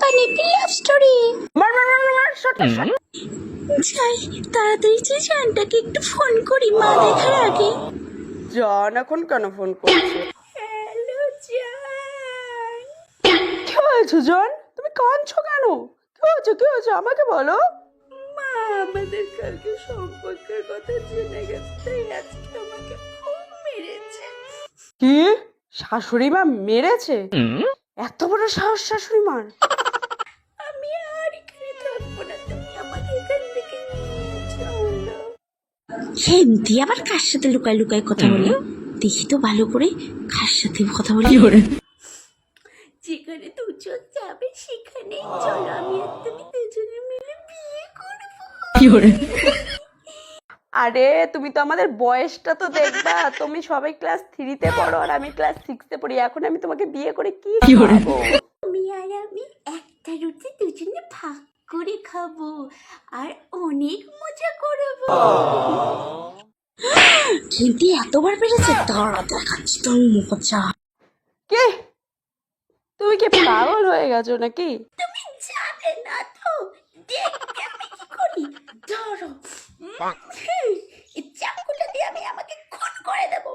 পানিপি love story যাই তাড়াতাড়ি যে জানটাকে একটু ফোন করি মা দেখার আগে। জান এখন কেন ফোন করছে? হ্যালো জান। কি হয়েছে জন? তুমি কাঁদছো কেন? কি হয়েছে কি হয়েছে? আমাকে বলো। মা আমাদের কালকে সম্পর্কের কথা জেনে গেছে তাই আজকে আমাকে খুব মেরেছে। কি? শাশুড়ি মা মেরেছে? এত বড় সাহস শাশুড়ি মার। হেমতি আবার কার সাথে লুকায় লুকায় কথা বলে দেখি তো ভালো করে কার সাথে কথা বলে। যেখানে দুজন যাবে সেখানেই চলো আমি আর তুমি দুজনে মিলে বিয়ে করব। আরে তুমি তো আমাদের বয়সটা তো দেখবা। তুমি সবাই ক্লাস থ্রিতে পড়ো আর আমি ক্লাস সিক্সে পড়ি। এখন আমি তোমাকে বিয়ে করে কি খাব? তুমি আর আমি একটা রুটি দুজনে ভাগ করে খাব আর অনেক মজা করব। কিন্তু এতবার বেড়েছে দাঁড়া দেখাচ্ছি তো আমি মজা কে? তুমি কি পাগল হয়ে গেছো নাকি? তুমি যাবে না তো? দেখতে আমি কি করি? ধরো চাকুটা দিয়ে আমি আমাকে খুন করে দেবো।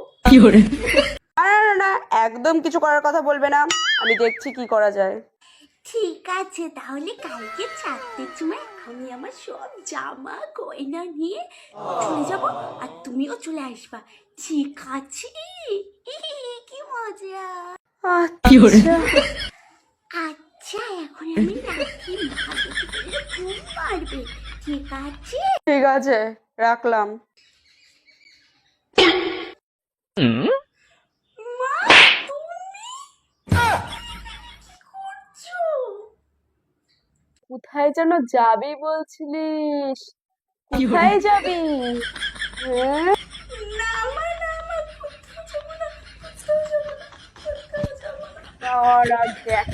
না না না, না একদম কিছু করার কথা বলবে না। আমি দেখছি কি করা যায়। ঠিক আছে তাহলে কালকে চারটের সময় আমার সব জামা গয়না নিয়ে চলে যাব আর তুমিও চলে আসবা। ঠিক আছে। কি মজা। আচ্ছা আচ্ছা এখন আমি রাখি। ঘুম পারবে ঠিক আছে। ঠিক আছে রাখলাম। কোথায় যেন যাবি বলছিলিস? কোথায় যাবি? হ্যাঁ? দেখ,